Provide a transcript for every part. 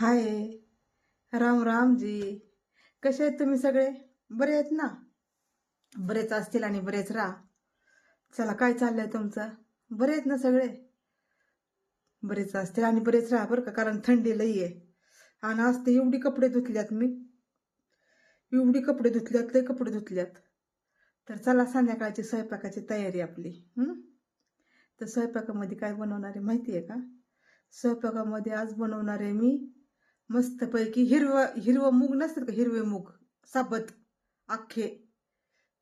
हाय. राम राम जी. कसे आहेत तुम्ही सगळे? बरे आहेत ना? बरेच असतील आणि बरेच राहा. चला काय चाललंय तुमचं? बरे आहेत ना सगळे? बरेच असतील आणि बरेच राहा बरं का कारण थंडी लई आहे. आणि आज ते एवढी कपडे धुतल्यात मी. एवढी कपडे धुतल्यात लई कपडे धुतल्यात. तर चला संध्याकाळची स्वयंपाकाची तयारी आपली. तर स्वयंपाकामध्ये काय बनवणार आहे माहिती आहे का? स्वयंपाकामध्ये आज बनवणार आहे मी मस्तपैकी हिरवं हिरवं मूग नसतात का? हिरवे मूग साबत अख्खे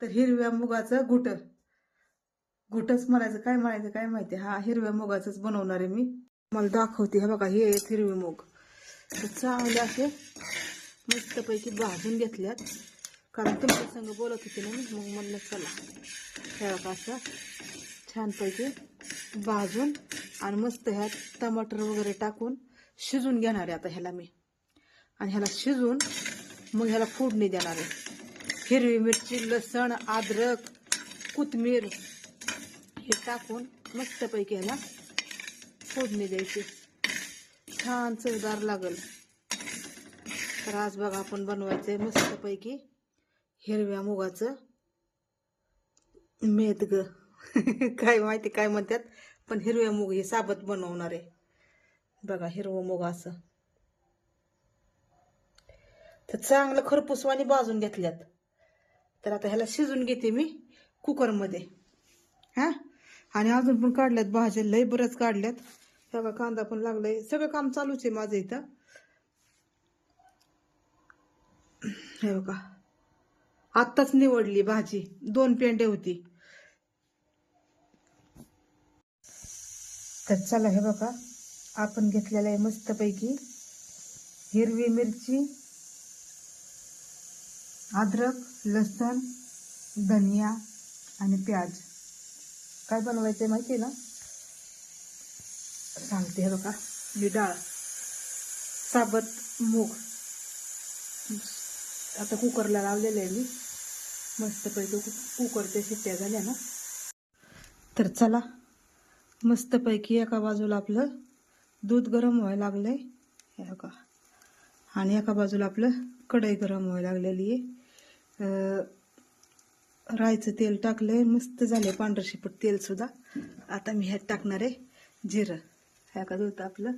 तर हिरव्या मुगाचं घुट. घुटच म्हणायचं काय म्हणायचं काय माहिती? हा हिरव्या मुगाचंच बनवणार आहे मी. मला दाखवते हे बघा हे हिरवे मूग. तर चांगले असे मस्तपैकी भाजून घेतल्यात. कारण तुमच्या संग बोलत होते ना मग म्हणलं चला. हे बघा असं छानपैकी भाजून आणि मस्त ह्यात टमाटर वगैरे टाकून शिजून घेणार आहे आता ह्याला मी. आणि ह्याला शिजून मग ह्याला फोडणी देणार आहे. हिरवी मिरची लसण अद्रक कोथमीर हे टाकून मस्तपैकी ह्याला फोडणी द्यायची. छान चवदार लागल. तर आज बघा आपण बनवायचंय मस्तपैकी हिरव्या मुगाचं मेदग. काय माहिती काय म्हणतात पण हिरव्या मूग हे साबत बनवणार. आहे बघा हिरवं मोग असं. तर चांगलं खरपूसवानी भाजून घेतल्यात. तर आता ह्याला शिजून घेते मी कुकरमध्ये. हा? आणि अजून पण काढल्यात भाज्या लय बरंच काढल्यात. बघा कांदा पण लागलाय. सगळं काम चालूच आहे माझं इथं. हे बघा. आत्ताच निवडली भाजी. दोन पेंडे होती. तर चला हे बघा. आपण घेतलेलं आहे मस्तपैकी. हिरवी मिरची अद्रक लसण धनिया आणि प्याज. काय बनवायचं आहे माहिती आहे ना? सांगते हे बघा. ही डाळ साबत मूग. आता कुकरला लावलेलं आहे मी. मस्तपैकी कुकरच्या शिट्ट्या झाल्या ना. तर चला मस्तपैकी एका बाजूला आपलं दूध गरम व्हायला लागलंय. हे बघा. आणि एका बाजूला आपलं कढई गरम व्हायला लागलेली आहे. रायचं राईचं तेल टाकलंय. मस्त झाले पांढरं शिपट तेल सुद्धा. आता मी ह्यात टाकणार आहे जिरं. ह्या का दूध आपलं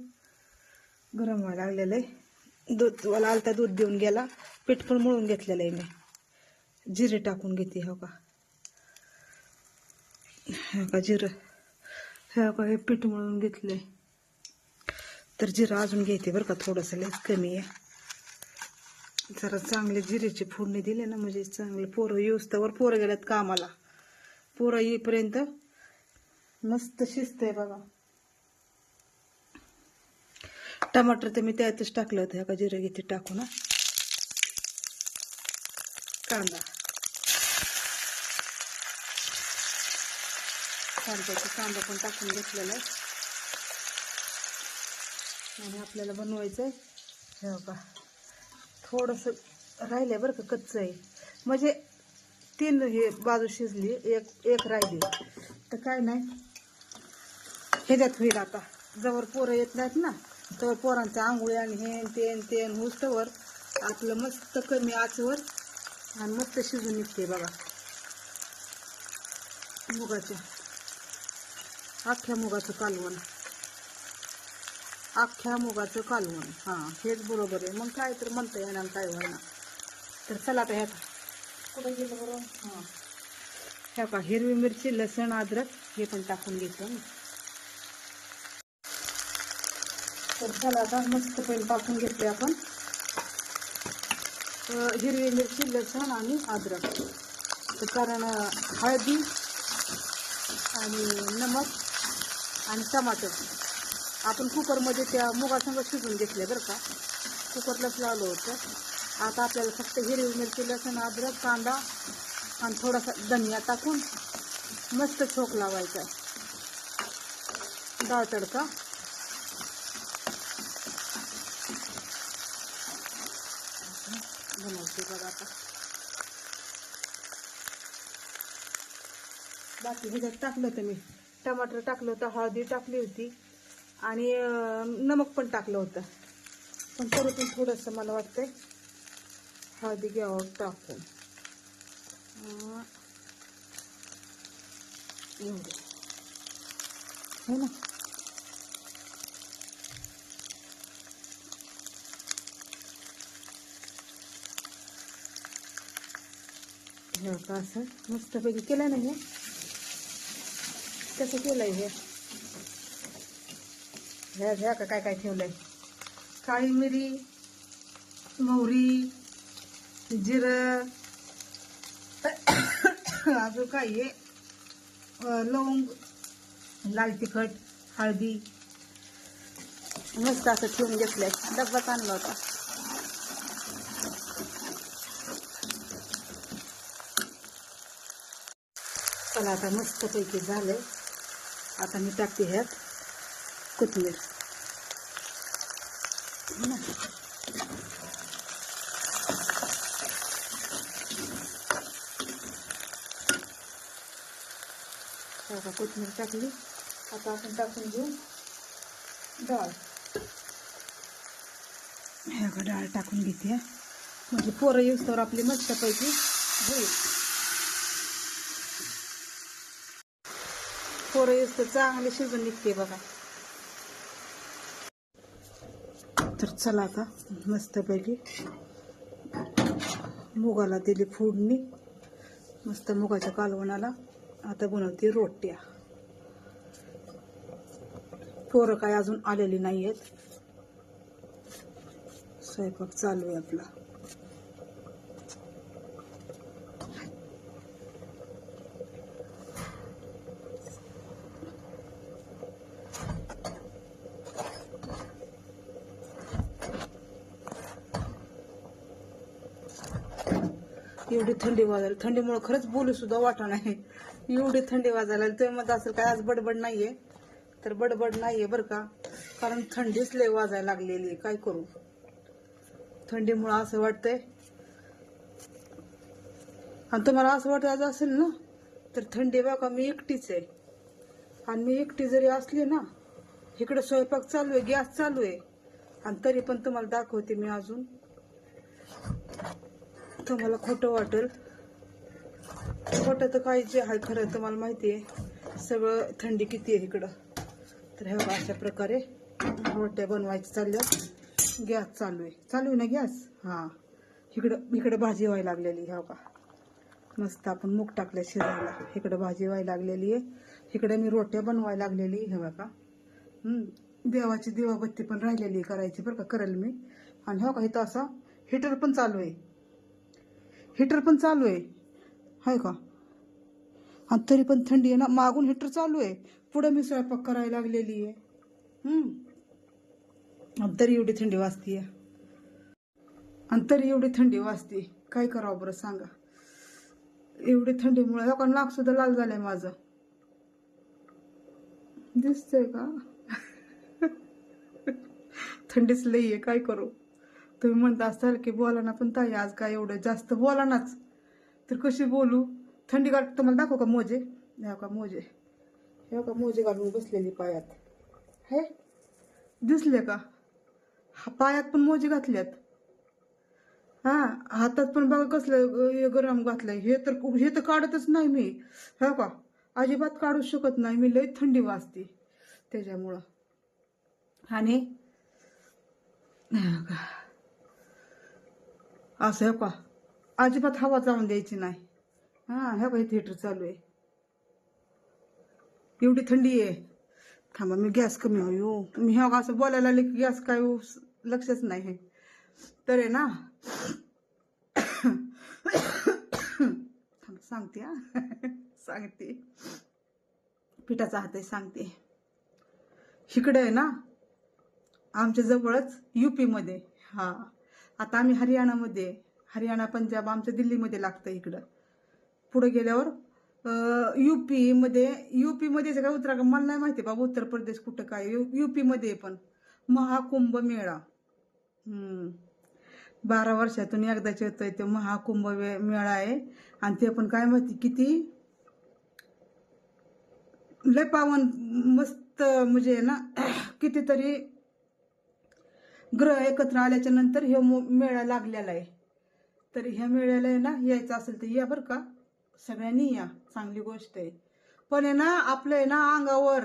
गरम व्हायला लागलेलं आहे. दूध मला आलता दूध देऊन गेला. पीठ पण मळून घेतलेलं आहे मी. जिरे टाकून घेते हो का ह्या का जिरं. हे का हे पीठ मळून घेतलंय. तर जिरं अजून घेते बरं का थोडंसं लयच कमी आहे. जरा चांगले जिरेची फोडणी दिले ना म्हणजे चांगले पोरं येऊस तर पोरं गेल्यात कामाला. पोरं येईपर्यंत मस्त शिजतंय बघा. टमाटर तर मी त्यातच टाकलं होतं ह्या का जिरं घेते टाकू ना कांदा. कांद्याचा कांदा पण टाकून घेतलेला आहे. आणि आपल्याला बनवायचं आहे हे बघा. थोडंसं राहिलंय बरं का कच्चं आहे. म्हणजे तीन हे बाजू शिजली एक एक राहिली. तर काय नाही. ह्याच्यात होईल आता. जवळ पोरं येत नाहीत ना तर पोरांच्या आंघोळी आणि हेन तेन तेन हुस्तवर आपलं मस्त कमी आचवर आणि मस्त शिजून निघते बघा. मुगाच्या अख्ख्या मुगाचं कालवण. अख्ख्या मुगाचं कालवण. हां हेच बरोबर आहे. मग काय तर म्हणता येणार काय व्हायना तर चला आता ह्यात कुठं गेलं बरोबर हां. ह्या का हिरवी मिरची लसण अद्रक हे पण टाकून घेतो तर चला आता मस्त पहिले टाकून घेतोय आपण. हिरवी मिरची लसण आणि अद्रक. तर कारण हळदी आणि नमक आणि टमाटर. आपण कुकरमध्ये त्या मुगासंग शिजून घेतले बरं का. कुकरलाच लावलं होतं. आता आपल्याला फक्त हिरवी मिरची लसूण अद्रक कांदा आणि थोडासा धनिया टाकून मस्त छोक लावायचा. डाळ तडका. बनवते बघा आता. बाकी ह्याच्यात टाकलं होतं मी. टमाटर टाकलं होतं हळदी टाकली होती. आणि नमक पण टाकलं होतं. पण तरी पण थोडंसं मला वाटतंय हळदी घ्यावं टाकून. अं, एवढं. हो ना? हे का असं मस्तपैकी केलं ना हे? कसं केलंय हे? ह्या ह्या का काय काय ठेवलंय? काळी मिरी मोहरी जिरं अजून काय हे लवंग लाल तिखट हळदी. मस्त असं ठेवून घेतलंय. डब्बाच आणला होता. चला आता मस्तपैकी झालंय. आता मी टाकते ह्यात. कोथिंबीर. हो कोथिंबीर टाकली. आता आपण टाकून घेऊ. डाळ. हे बघा डाळ टाकून घेते. म्हणजे पोरं येऊस तर आपली मस्तपैकी होईल. पोरं येऊस तर चांगली शिजून निघते बघा तर चला आता मस्तपैकी. मुगाला दिली फोडणी. मस्त मुगाच्या कालवणाला. आता बनवते रोट्या. पोरं काय अजून आलेली नाही आहेत स्वयंपाक चालू आहे आपला एवढी थंडी वाजायला. थंडीमुळे खरंच बोलू सुद्धा वाटा नाही. एवढी थंडी वाजायला. लागली. तुम्ही म्हणत असेल काय आज बडबड नाहीये. तर बडबड नाहीये बरं का. कारण थंडीच लय वाजायला लागलेली आहे. काय करू? थंडीमुळे असं वाटतंय. आणि तुम्हाला असं वाटत असेल ना तर थंडी बघा मी एकटीच आहे. आणि मी एकटी जरी असली ना इकडे स्वयंपाक चालू आहे गॅस चालू आहे. आणि तरी पण तुम्हाला दाखवते मी अजून. तुम्हाला खोटं वाटेल. खोटं तर काही जे आहे खरं तुम्हाला माहिती आहे सगळं थंडी किती आहे इकडं. तर हे बघा अशा प्रकारे रोट्या बनवायच्या चालल्या गॅस चालू आहे. चालू आहे ना गॅस? हां. इकडं इकडं भाजी व्हायला लागलेली ह्या बघा. मस्त आपण मूग टाकल्या शिजायला. इकडं भाजी व्हायला लागलेली आहे. इकडे मी रोट्या बनवायला लागलेली हे बघा. देवाची दिवाबत्ती पण राहिलेली आहे करायची बरं का करेल मी. आणि हो का इथं असं हिटर पण चालू आहे. हिटर पण चालू आहे. हाय का? आणि तरी पण थंडी आहे ना मागून हिटर चालू आहे. पुढे मी स्वयंपाक करायला लागलेली आहे. आणि तरी एवढी थंडी वाजती आणि तरी एवढी थंडी वाजते. काय करावं बरं सांगा. एवढी थंडीमुळे हो का नाक सुद्धा लाल झालंय माझं. दिसतंय का? थंडीच लई आहे काय करू? तुम्ही म्हणता असाल की बोला ना पण ताई आज काय एवढं जास्त बोला नाच तर कशी बोलू? थंडी गाठ तुम्हाला दाखव का मोजे? नाही का मोजे? हे का मोजे घालून बसलेली पायात. हे? दिसले का? हा पायात पण मोजे घातल्यात. हा हातात पण बघा कसलं हे गरम घातलंय. हे तर हे तर काढतच नाही मी. हो का अजिबात काढू शकत नाही. मी लई थंडी वाजते त्याच्यामुळं. आणि का. असं का अजिबात हवा जाऊन द्यायची नाही. हा ह्या बाई थिएटर चालू आहे. एवढी थंडी आहे. थांबा मी गॅस कमी होऊ मी ह्या असं बोलायला लागले की गॅस काय होऊ लक्षच नाही आहे. तर आहे ना सांगते हा. सांगते. पिठाचा हात आहे सांगते. इकडे आहे ना आमच्या जवळच यूपीमध्ये हा. आता आम्ही हरियाणामध्ये हरियाणा पंजाब आमचं दिल्लीमध्ये लागतं इकडं. पुढे गेल्यावर युपीमध्ये मध्ये काय उत्तराखंड मला नाही माहिती बाबा उत्तर प्रदेश कुठं काय युपीमध्ये आहे पण महाकुंभ मेळा. बारा वर्षातून एकदाच येतोय ते महाकुंभ मेळा आहे. आणि ते पण काय माहिती किती? लय पावन मस्त म्हणजे ना कितीतरी ग्रह एकत्र आल्याच्यानंतर हे मेळा लागलेला आहे. तर ह्या मेळ्याला आहे ना यायचं असेल तर या बरं का. सगळ्यांनी या. चांगली गोष्ट आहे. पण आहे ना आपलं आहे ना अंगावर.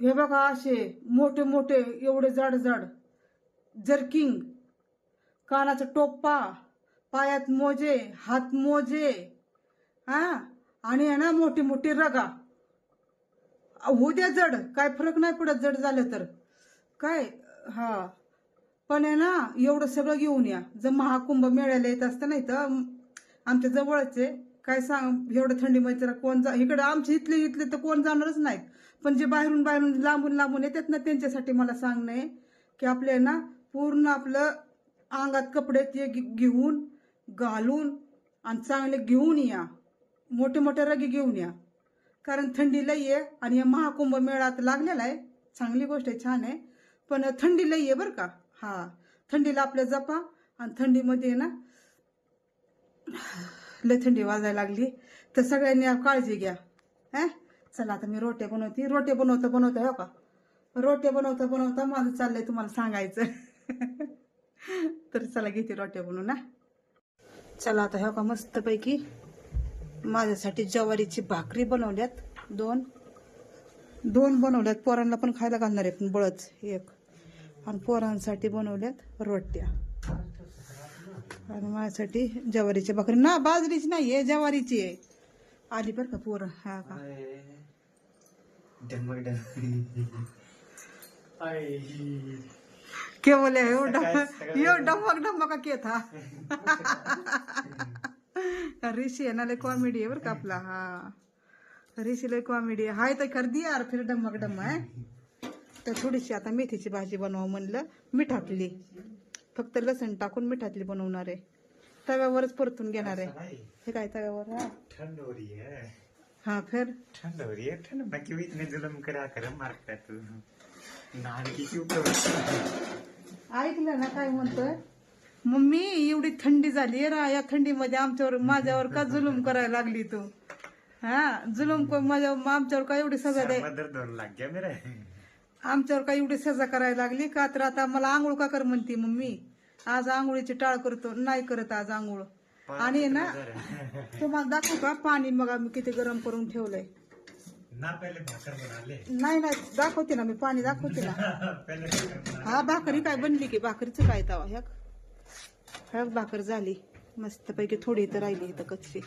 हे बघा असे मोठे मोठे एवढे जाड जाड. जर्किंग कानाचा टोप्पा पायात मोजे हात मोजे हा? आणि आहे ना मोठी मोठी रगा. होऊ द्या जड. काय फरक नाही पडत जड झालं तर. काय? हा. पण आहे ना एवढं सगळं घेऊन या. जर महाकुंभ मेळ्याला येत असतं नाही तर आमच्या जवळच आहे काय सांग एवढं थंडीमध्ये तर कोण जा इकडं आमच्या इथले इथले तर कोण जाणारच नाहीत. पण जे बाहेरून बाहेरून लांबून लांबून येतात ना त्यांच्यासाठी मला सांगणं आहे की आपले ना पूर्ण आपलं अंगात कपडे ते घे- घेऊन घालून आणि चांगले घेऊन या. मोठे मोठे रगे घेऊन या. कारण थंडी लई आहे आणि या महाकुंभ मेळा आता लागलेला आहे. चांगली गोष्ट आहे छान आहे. पण थंडी लई आहे बरं का. हा थंडीला आपल्या जपा. आणि थंडीमध्ये ना लय थंडी वाजायला लागली. तर सगळ्यांनी काळजी घ्या. हा? चला आता मी रोटे बनवते. रोटे बनवता बनवता हो का? रोटे बनवता बनवता माझं चाललंय तुम्हाला सांगायचं. तर चला घेते रोटे बनवून ना चला आता हो का मस्तपैकी माझ्यासाठी ज्वारीची भाकरी बनवल्यात. दोन. दोन बनवल्यात. पोरांना पण खायला घालणार आहे पण बळच. एक. आणि पोरांसाठी बनवल्यात रोट्या. आणि माझ्यासाठी ज्वारीची भाकरी. ना बाजरीची नाही आहे ज्वारीची आहे. आली बरं का पोरं हा का? डमक डमक के बोले यो डम सकाळ- सकाळी- यो डमक डमक के था ऋषी आहे ना लय कॉमेडी आहे बरं का आपला हा. ऋषी लय कॉमेडी आहे. हाय तर कर दिया यार फिर डमक डम आहे तर थोडीशी आता मेथीची भाजी बनवावं म्हणलं मिठातली. फक्त लसण टाकून मिठातली बनवणार आहे. तव्यावरच परतून घेणार आहे. हे काय तव्यावर? हा. ठंड हो रही है हा फिर ठंड हो रही है ठंड में क्यों इतने जुलम करा कर मारता तू ऐकलं ना काय म्हणतोय? मम्मी एवढी थंडी झाली रा या थंडीमध्ये आमच्यावर माझ्यावर का जुलूम करायला लागली तू? हा जुलूम माझ्या आमच्यावर का एवढी सजा दे? मदर दोन लग गया मेरा. आमच्यावर का एवढी सजा करायला लागली का तर आता मला आंघोळ का कर म्हणते मम्मी? आज आंघोळीची टाळ करतो नाही करत आज आंघोळ. आणि ना तुम्हाला दाखवू का? पाणी मग आम्ही किती गरम करून ठेवलंय. ना पहले भाकर बना ले नाही नाही दाखवते ना मी पाणी दाखवते ना. हा भाकरी काय बनली की? भाकरीचं काय तवा? ह्या ह्या भाकर झाली. मस्तपैकी थोडी इथं राहिली इथं कच्ची.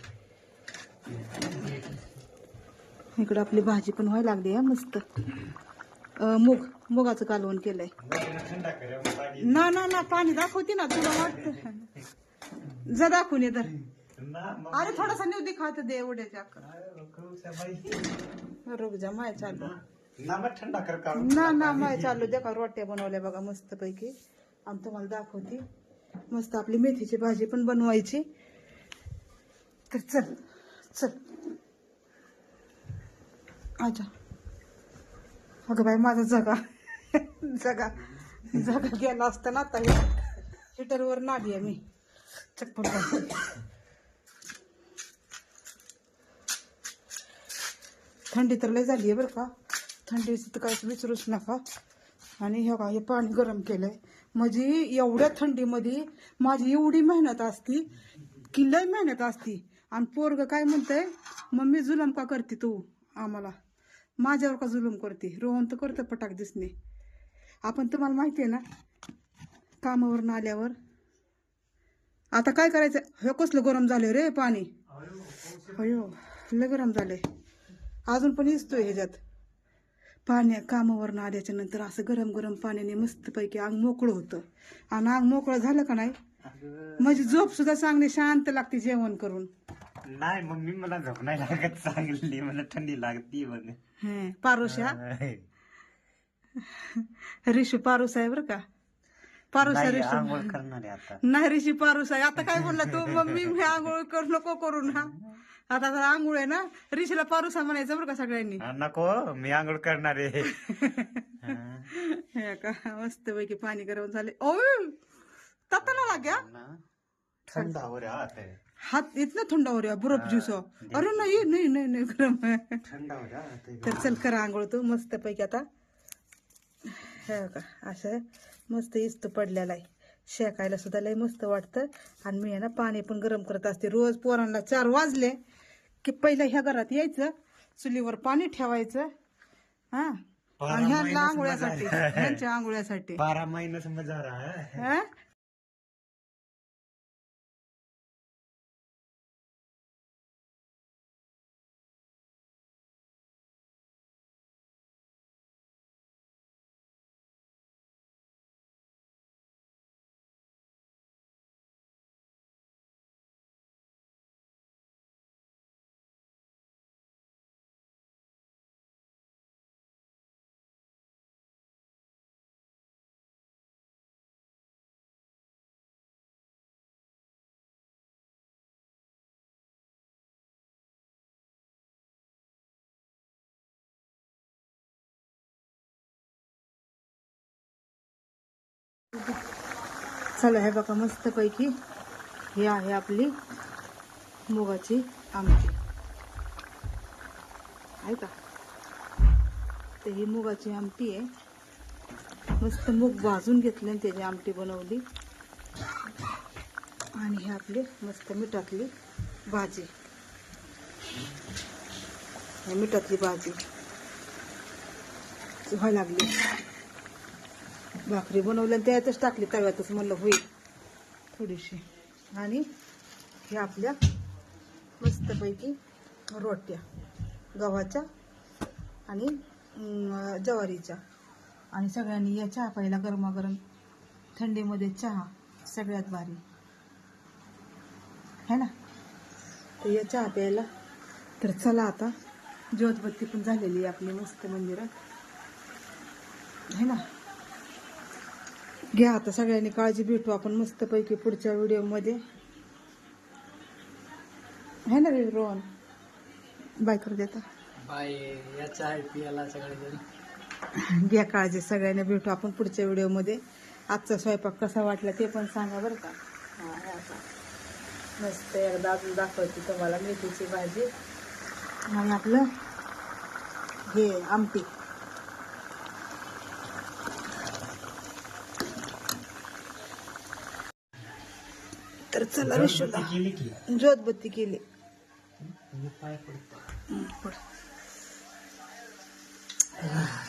इकडं आपली भाजी पण व्हायला लागली मस्त. मूग मुगाचं कालवण केलंय. ना ना ना पाणी दाखवते ना तुला वाटत. जा दाखवून ये तर. अरे थोडासा नेऊ दे खात दे एवढ्याच्या रुको रोग जा माय चालू. ना ना ना माय चालू. का रोट्या बनवल्या बघा मस्त पैकी आणि तुम्हाला दाखवते. मस्त आपली मेथीची भाजी पण बनवायची. तर चल चल. अच्छा अगं बाई माझा जगा. जगा. जगा गेला असताना आता हिटरवर नाली आहे मी. चप्पल थंडी तर लय झाली आहे बरं का. थंडीचं तर काहीच विचारूच नका. आणि हे का हे पाणी गरम केलंय. म्हणजे एवढ्या थंडीमध्ये माझी एवढी मेहनत असती की लय मेहनत असती. आणि पोरग काय म्हणतंय मम्मी जुलम का करते तू आम्हाला? माझ्यावर का जुलूम करते? रोहन तर करतं पटाक दिसणे. आपण तुम्हाला माहिती आहे ना कामावरून आल्यावर आता काय करायचं हे कसलं गरम झालं रे पाणी? अयो लय गरम झालंय. अजून पण इसतोय ह्याच्यात. पाण्या कामावरनं आल्याच्यानंतर असं गरम गरम पाण्याने मस्तपैकी अंग मोकळं होतं. आणि अंग मोकळं झालं का नाही? म्हणजे झोप सुद्धा चांगली शांत लागते जेवण करून. नाही मम्मी मला झोप नाही लागत चांगली मला थंडी लागती बघ. हे पारुशा ऋषी पारुस आहे बरं का? पारुसा नाही, ऋषी. आंघोळ करणार आहे आता. नाही ऋषी पारुस आहे. आता काय म्हणला तू? मम्मी मी आंघोळ करू नको करू ना आता तर आंघोळ आहे ना? ऋषीला पारुसा म्हणायचं बरं का सगळ्यांनी? हा, नको मी आंघोळ करणार आहे. हा. हे का मस्त पैकी पाणी गरम झाले. ओय! ताताना लाग्या ना, ठंडा हो रहा है हात इतना थंड हो रहा बर्फ ज्यूस अरे नाही नाही नाही नाही गरम आहे. ठंडा हो रहा है तर चल करा आंघोळ तू मस्त पैकी आता. हे का असं मस्त इस्त पडलेला आहे. शेकायला सुद्धा लय मस्त वाटतं. आणि मी ना पाणी पण गरम करत असते. रोज पोरांना चार वाजले की पहिलं ह्या घरात यायचं चुलीवर पाणी ठेवायचं हा. आणि ह्यांना आंघोळ्यासाठी. ह्यांच्या आंघोळ्यासाठी. बारा महिने समज चला हे बघा मस्तपैकी हे आहे आपली मुगाची आमटी. आहे का? तर ही मुगाची आमटी आहे. मस्त मूग भाजून घेतले आणि त्याची आमटी बनवली. आणि हे आपली मस्त मिठातली भाजी. मिठातली भाजी व्हायला लागली. भाकरी बनवल्या त्यातच टाकली तव्यातच. म्हणलं होईल थोडीशी. आणि हे आपल्या मस्तपैकी रोट्या गव्हाच्या आणि ज्वारीच्या. आणि सगळ्यांनी या चहा प्यायला गरमागरम थंडीमध्ये चहा सगळ्यात भारी. है ना? तर या चहा प्यायला तर चला आता. ज्योतबत्ती पण झालेली आहे आपली मस्त मंदिरात. है ना? घ्या आता सगळ्यांनी काळजी भेटू. आपण मस्तपैकी पुढच्या व्हिडिओमध्ये. है ना रे रोहन? बाय कर देता बाय सगळेजण. घ्या काळजी सगळ्यांनी भेटू आपण पुढच्या व्हिडिओमध्ये. आजचा स्वयंपाक कसा वाटला ते पण सांगा बरं का. हा, हे. मस्त एकदा अजून दाखवते तुम्हाला मेथीची भाजी. आणि आपलं हे आमटी. तर चला विश्वला ज्योतबत्ती केली मी पाय पडतो हं, पड.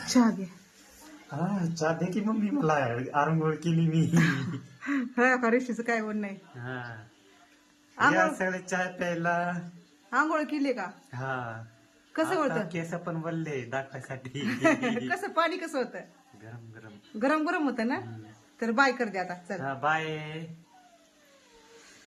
चहा घे. हा चहा दे की मम्मी मला आरंगोळ केली मी. हा का ऋषीचं काय बोल नाही हा. या सगळे चहा प्यायला. आंघोळ केली का? हा. कसं होतं? केस पण वल्ले दाखवायसाठी. कसं? पाणी कसं होतं? गरम गरम. गरम गरम होतं ना? तर बाय कर दे आता चल. बाय.